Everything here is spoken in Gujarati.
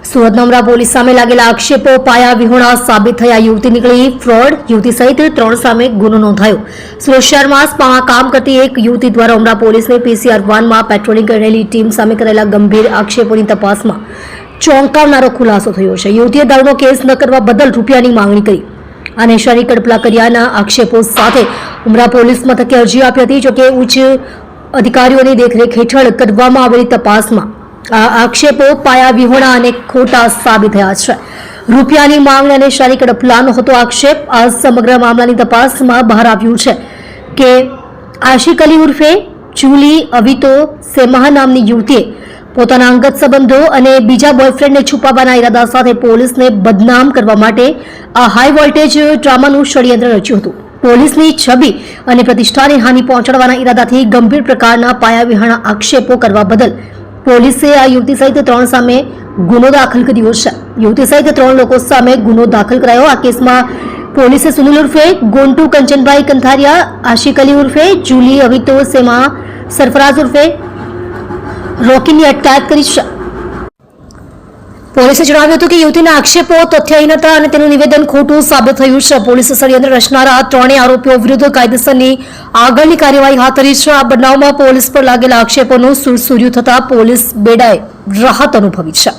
સુરત નમરા પોલીસ સામે લાગેલા આક્ષેપો પાયા વિહોણા સાબિત થયા. યુવતી નીકળી ફ્રોડ, યુવતી સહિત ત્રણ સામે ગુનો નોંધાયો. સુરત શહેરમાં સ્પામાં કામ કરતી એક યુવતી દ્વારા ઉમરા પોલીસને પીસીઆર વાનમાં પેટ્રોલિંગ કરેલી ટીમ સામે કરેલા ગંભીર આક્ષેપોની તપાસમાં ચોંકાવનારો ખુલાસો થયો છે. યુવતીએ દારૂનો કેસ ન કરવા બદલ રૂપિયાની માંગણી કરી અને શરી કડપલા કર્યાના આક્ષેપો સાથે ઉમરા પોલીસ મથકે અરજી આપી હતી, જોકે ઉચ્ચ અધિકારીઓની દેખરેખ હેઠળ કરવામાં આવેલી તપાસમાં આ આક્ષેપો પાયા વિહોણા અને ખોટા સાબિત થયા છે. રૂપિયાની માંગ અને શારી કડપલાનો હતો આક્ષેપ. આ સમગ્ર મામલાની તપાસમાં બહાર આવ્યું છે કે આશિક અલી ઉર્ફે જુલી અવિતો, સેમાહ નામની યુવતીએ પોતાના અંગત સંબંધો અને બીજા બોયફ્રેન્ડને છુપાવવાના ઈરાદા સાથે પોલીસને બદનામ કરવા માટે આ હાઈ વોલ્ટેજ ડ્રામાનું ષડયંત્ર રચ્યું હતું. પોલીસની છબી અને પ્રતિષ્ઠાને હાનિ પહોંચાડવાના ઈરાદાથી ગંભીર પ્રકારના પાયાવિહાણા આક્ષેપો કરવા બદલ પોલીસે આ યુવતી સહિત ત્રણ સામે ગુનો દાખલ કર્યો છે. યુવતી સહિત ત્રણ લોકો સામે ગુનો દાખલ કરાયો. આ કેસમાં પોલીસે સુનિલ ઉર્ફે ગોન્ટુ કંચનભાઈ કંથારિયા, આશિક અલી ઉર્ફે, જુલી અવિતો સેમા, સરફરાઝ ઉર્ફે રોકીની અટકાયત કરી છે. પોલીસે જણાવ્યું હતું કે યુવતીના આક્ષેપો તથ્યહીન હતા અને તેનું નિવેદન ખોટું સાબિત થયું છે. પોલીસે ષડયંત્ર રચનારા ત્રણેય આરોપીઓ વિરુદ્ધ કાયદેસરની આગળની કાર્યવાહી હાથ ધરી છે. આ બનાવમાં પોલીસ પર લાગેલા આક્ષેપોનું સુરસુર્યું થતા પોલીસ બેડાએ રાહત અનુભવી છે.